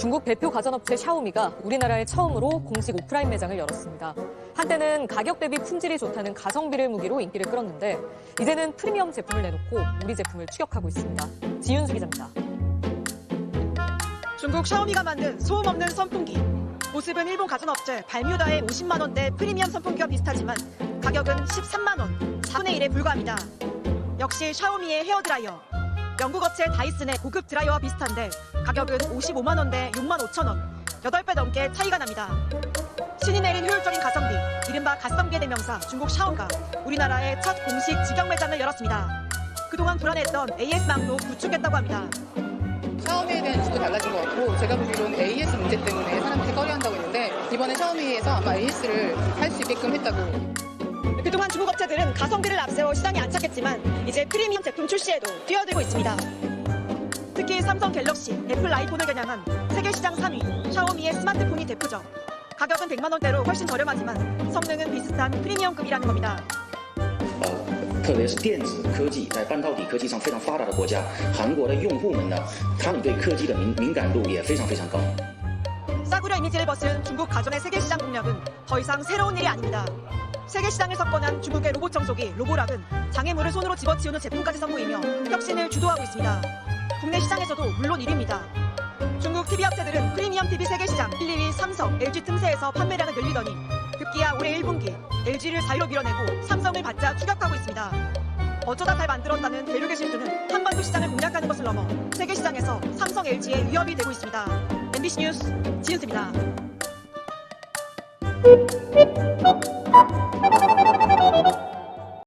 중국 대표 가전업체 샤오미가 우리나라에 처음으로 공식 오프라인 매장을 열었습니다. 한때는 가격 대비 품질이 좋다는 가성비를 무기로 인기를 끌었는데 이제는 프리미엄 제품을 내놓고 우리 제품을 추격하고 있습니다. 지윤수 기자입니다. 중국 샤오미가 만든 소음 없는 선풍기. 모습은 일본 가전업체 발뮤다의 50만 원대 프리미엄 선풍기와 비슷하지만 가격은 13만 원, 4분의 1에 불과합니다. 역시 샤오미의 헤어드라이어. 영국 업체 다이슨의 고급 드라이어와 비슷한데 가격은 55만 원대 6만 5천 원, 8배 넘게 차이가 납니다. 신이 내린 효율적인 가성비, 이른바 가성비의 대명사 중국 샤오미가 우리나라의 첫 공식 직영 매장을 열었습니다. 그동안 불안했던 AS망도 구축했다고 합니다. 샤오미에 대한 인식도 달라진 것 같고 제가 보기로는 AS 문제 때문에 사람들이 꺼려한다고 했는데 이번에 샤오미에서 아마 AS를 할 수 있게끔 했다고 그동안 중국 업체들은 가성비를 앞세워 시장에 안착했지만 이제 프리미엄 제품 출시에도 뛰어들고 있습니다. 특히 삼성 갤럭시, 애플 아이폰을 겨냥한 세계 시장 3위, 샤오미의 스마트폰이 대표적. 가격은 100만 원대로 훨씬 저렴하지만 성능은 비슷한 프리미엄급이라는 겁니다.呃，特别是电子科技在半导体科技上非常发达的国家，韩国的用户们呢，他们对科技的敏敏感度也非常非常高。 싸구려 이미지를 벗은 중국 가전의 세계 시장 공략은 더 이상 새로운 일이 아닙니다. 세계 시장을 석권한 중국의 로봇 청소기 로보락은 장애물을 손으로 집어치우는 제품까지 선보이며 혁신을 주도하고 있습니다. 국내 시장에서도 물론 1위입니다. 중국 TV 업체들은 프리미엄 TV 세계 시장 1, 2위 삼성, LG 틈새에서 판매량을 늘리더니 급기야 올해 1분기 LG를 사이로 밀어내고 삼성을 바짝 추격하고 있습니다. 어쩌다 잘 만들었다는 대륙의 실수는 한반도 시장을 공략하는 것을 넘어 세계 시장에서 삼성, LG의 위협이 되고 있습니다. MBC 뉴스 지은수입니다. Thank you.